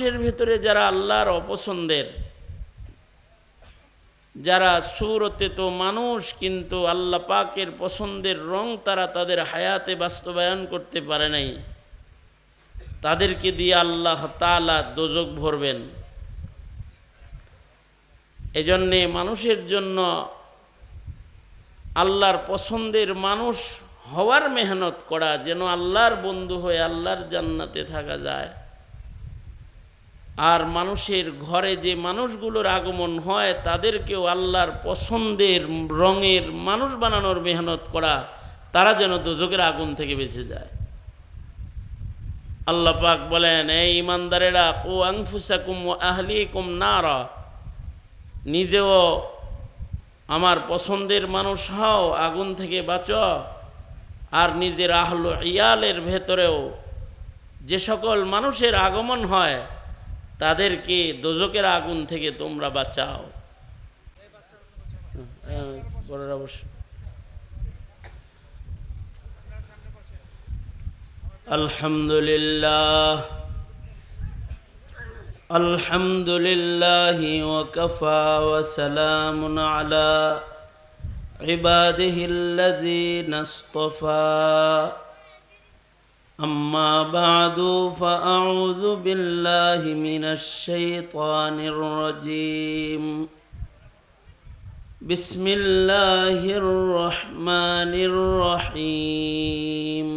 মানুষের ভেতরে যারা আল্লাহর অপছন্দের, যারা সুরতে তো মানুষ, কিন্তু আল্লাহ পাকের পছন্দের রং তারা তাদের হায়াতে বাস্তবায়ন করতে পারে নাই, তাদেরকে দিয়ে আল্লাহ তালা দোজক ভরবেন। এজন্যে মানুষের জন্য আল্লাহর পছন্দের মানুষ হওয়ার মেহনত করা, যেন আল্লাহর বন্ধু হয়ে আল্লাহর জান্নাতে থাকা যায়। আর মানুষের ঘরে যে মানুষগুলোর আগমন হয়, তাদেরকেও আল্লাহর পছন্দের রঙের মানুষ বানানোর মেহনত করা, তারা যেন দোজকের আগুন থেকে বেঁচে যায়। আল্লাহ পাক বলেন এই ইমানদারেরা ও আংফুসাকুম ও আহলিকুম নারা। নিজেও আমার পছন্দের মানুষ হও, আগুন থেকে বাঁচ। আর নিজের আহল ইয়ালের ভেতরেও যে সকল মানুষের আগমন হয় তাদেরকে দোজকের আগুন থেকে তোমরা বাঁচাও হ্যাঁ, বড়রা বসে। আলহামদুলিল্লাহ الحمد لله وكفى وسلام على عباده الذين اصطفى أما بعد فأعوذ بالله من الشيطان الرجيم بسم الله الرحمن الرحيم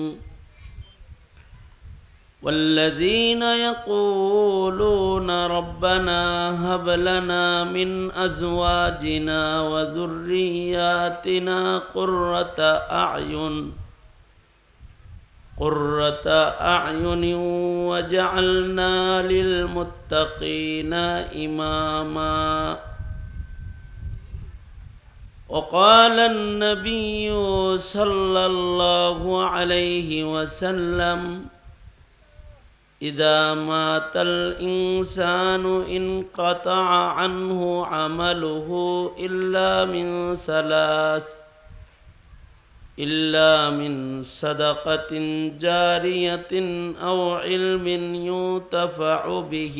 والذين يقولون ربنا هب لنا من ازواجنا وذرياتنا قرة اعين قرة أعين وجعلنا للمتقين إماما. وقال النبي صلى الله عليه وسلم إذا مات الإنسان انقطع عنه عمله إلا من ثلاث إلا من صدقة جارية أو علم ينتفع به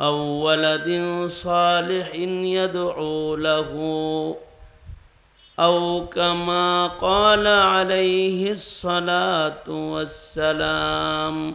أو ولد صالح يدعو له أو كما قال عليه الصلاة والسلام.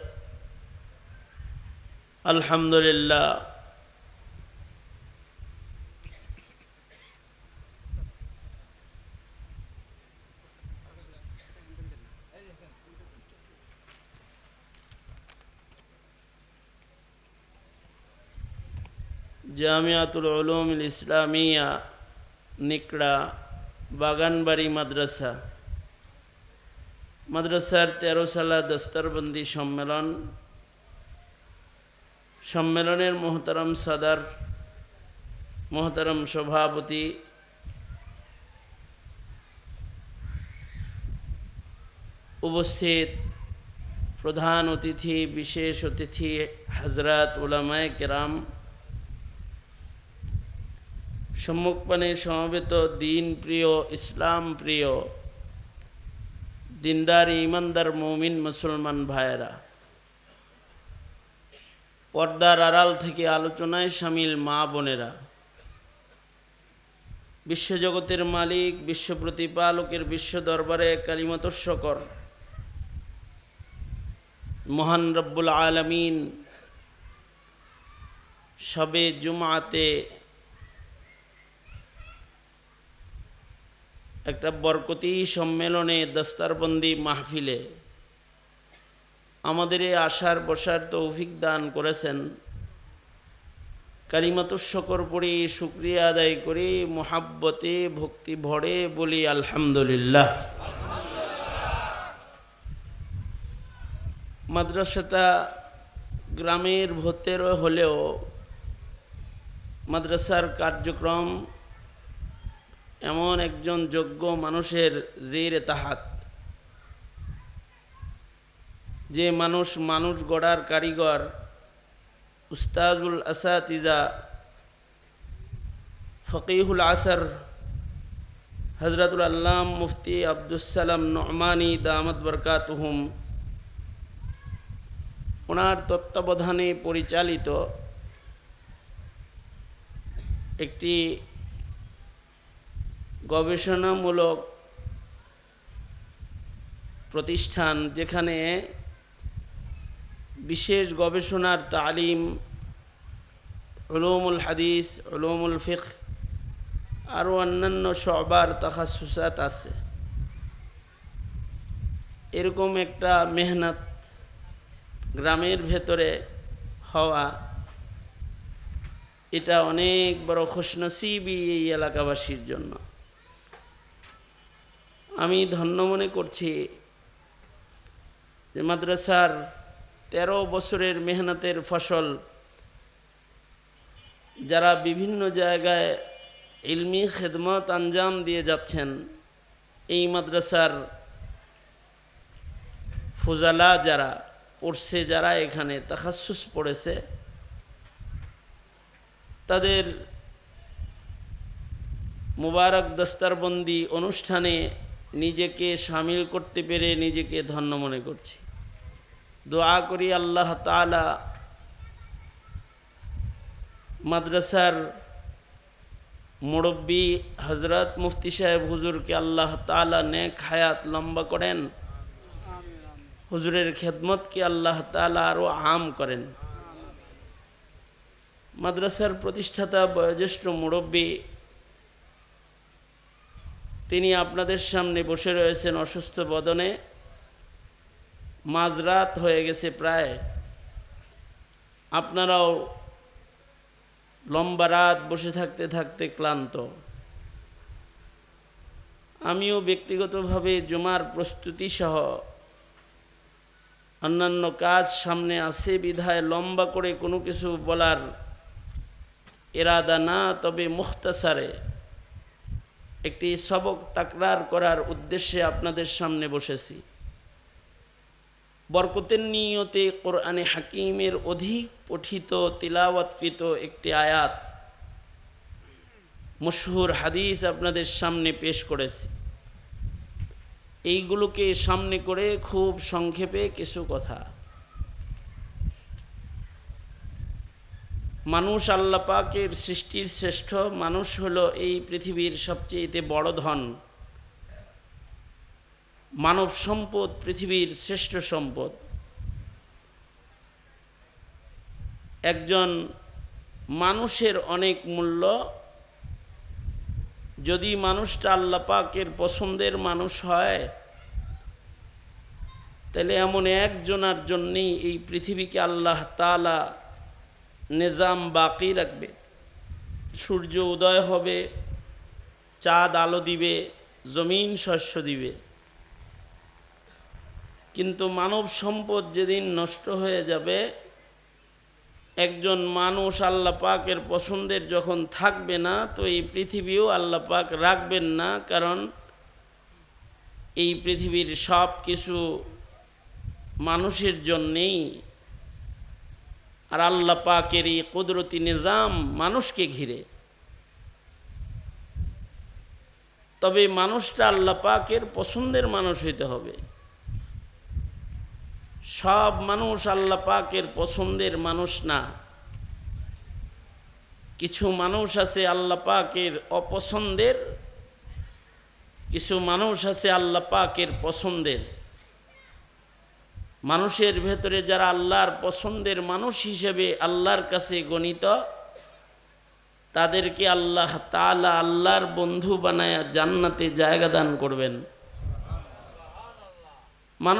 আলহামদুলিল্লাহ। জামিয়াতুল আলম ইসলামিয়া নিকড়া বাগানবাড়ি মাদ্রাসা। মাদ্রাসার তেরো সালা দস্তারবন্দি সম্মেলন সম্মেলনের মোহতারাম সাদার, মোহতারাম সভাপতি উপস্থিত প্রধান অতিথি, বিশেষ অতিথি হজরত উলামায় কেরাম, সম্মুখপানে সমবেত দিন প্রিয়, ইসলাম প্রিয়, দিনদার ইমানদার মৌমিন, মুসলমান ভাইয়েরা। পর্দার আড়াল থেকে আলোচনায় সামিল মা বোনেরা। বিশ্বজগতের মালিক বিশ্ব প্রতিপালকের বিশ্ব দরবারে কালিমতস্বকর। মহান রব্বুল আলমিন সবে জুমাতে একটা বরকতি সম্মেলনে দস্তারবন্দি মাহফিলে আমাদের এই আসার বসার তৌফিক দান করেছেন। কালিমাতুর শকর পড়ি, শুক্রিয়া আদায় করি, মোহাব্বতে ভক্তি ভরে বলি আলহামদুলিল্লাহ। মাদ্রাসাটা গ্রামের ভূতের হলেও মাদ্রাসার কার্যক্রম এমন একজন যোগ্য মানুষের জেরে তাহাত। যে মানুষ মানুষ গড়ার কারিগর, উস্তাজুল আসাতিজা, ফকিহুল আসর, হজরতুল আল্লাম মুফতি আব্দুসালাম নমানি দামদ বরকাতহুম, ওনার তত্ত্বাবধানে পরিচালিত একটি গবেষণামূলক প্রতিষ্ঠান যেখানে বিশেষ গবেষণার তালিম, উলুমুল হাদিস, উলুমুল ফিক আরও অন্যান্য সবার তাখাসুসাত আছে। এরকম একটা মেহনত গ্রামের ভেতরে হওয়া, এটা অনেক বড় খুশনসিবই এই এলাকাবাসীর জন্য। আমি ধন্য মনে করছি যে মাদ্রাসার তেরো বছরের মেহনতের ফসল। যারা বিভিন্ন জায়গায় ইলমি খেদমত আঞ্জাম দিয়ে যাচ্ছেন, এই মাদ্রাসার ফুজালা যারা, পড়ছে যারা এখানে, তাখাসুস পড়েছে, তাদের মুবারক দস্তারবন্দি অনুষ্ঠানে নিজেকে সামিল করতে পেরে নিজেকে ধন্য মনে করছি। দোয়া করি আল্লাহ তালা মাদ্রাসার মুরব্বী হজরত মুফতি সাহেব হুজুরকে আল্লাহ তালা নেক হায়াত লম্বা করেন। হুজুরের খেদমতকে আল্লাহ তালা আরও আম করেন। মাদ্রাসার প্রতিষ্ঠাতা বয়োজ্যেষ্ঠ মুরব্বী, তিনি আপনাদের সামনে বসে রয়েছেন অসুস্থ বদনে। মাঝরাত হয়ে গেছে প্রায়। আপনারাও লম্বা রাত বসে থাকতে থাকতে ক্লান্ত। আমিও ব্যক্তিগতভাবে জুমার প্রস্তুতি সহ অন্যান্য কাজ সামনে আছে বিধায় লম্বা করে কোনো কিছু বলার এরাদা না, তবে মুখতাসারে একটি সবক তাকরার করার উদ্দেশ্যে আপনাদের সামনে বসেছি। বরকতের নিয়তে কোরআনে হাকিমের অধিক পঠিত তিলাওয়াতকৃত একটি আয়াত মশহুর হাদিস আপনাদের সামনে পেশ করেছি। এইগুলোকে সামনে করে খুব সংক্ষেপে কিছু কথা। মানুষ আল্লাপাকের সৃষ্টির শ্রেষ্ঠ মানুষ হলো এই পৃথিবীর সবচেয়ে বড় ধন। মানব সম্পদ, পৃথিবীর শ্রেষ্ঠ সম্পদ। একজন মানুষের অনেক মূল্য। যদি মানুষটা আল্লাহ পাকের পছন্দের মানুষ হয়, তাহলে এমন একজনার জন্যেই এই পৃথিবীকে আল্লাহ তালা নিজাম বাকি রাখবে। সূর্য উদয় হবে, চাঁদ আলো দিবে, জমিন শস্য দিবে। কিন্তু মানব সম্পদ যেদিন নষ্ট হয়ে যাবে, একজন মানুষ আল্লাহ পাকের পছন্দের যখন থাকবে না, তো এই পৃথিবীও আল্লাহ পাক রাখবেন না, কারণ এই পৃথিবীর সব কিছু মানুষের জন্যেই আর আল্লাহ পাকের এই কুদরতি নিজাম মানুষকে ঘিরে। তবে মানুষটা আল্লাহ পাকের পছন্দের মানুষ হইতে হবে। সব মানুষ আল্লাহ পাকের পছন্দের মানুষ না। কিছু মানুষ আছে আল্লাহ পাকের অপছন্দের, কিছু মানুষ আছে আল্লাহ পাকের পছন্দের। মানুষের ভেতরে যারা আল্লাহর পছন্দের মানুষ হিসেবে আল্লাহর কাছে গণিত, তাদেরকে আল্লাহ তালা আল্লাহর বন্ধু বানায়া জান্নাতে জায়গা দান করবেন। মানুষ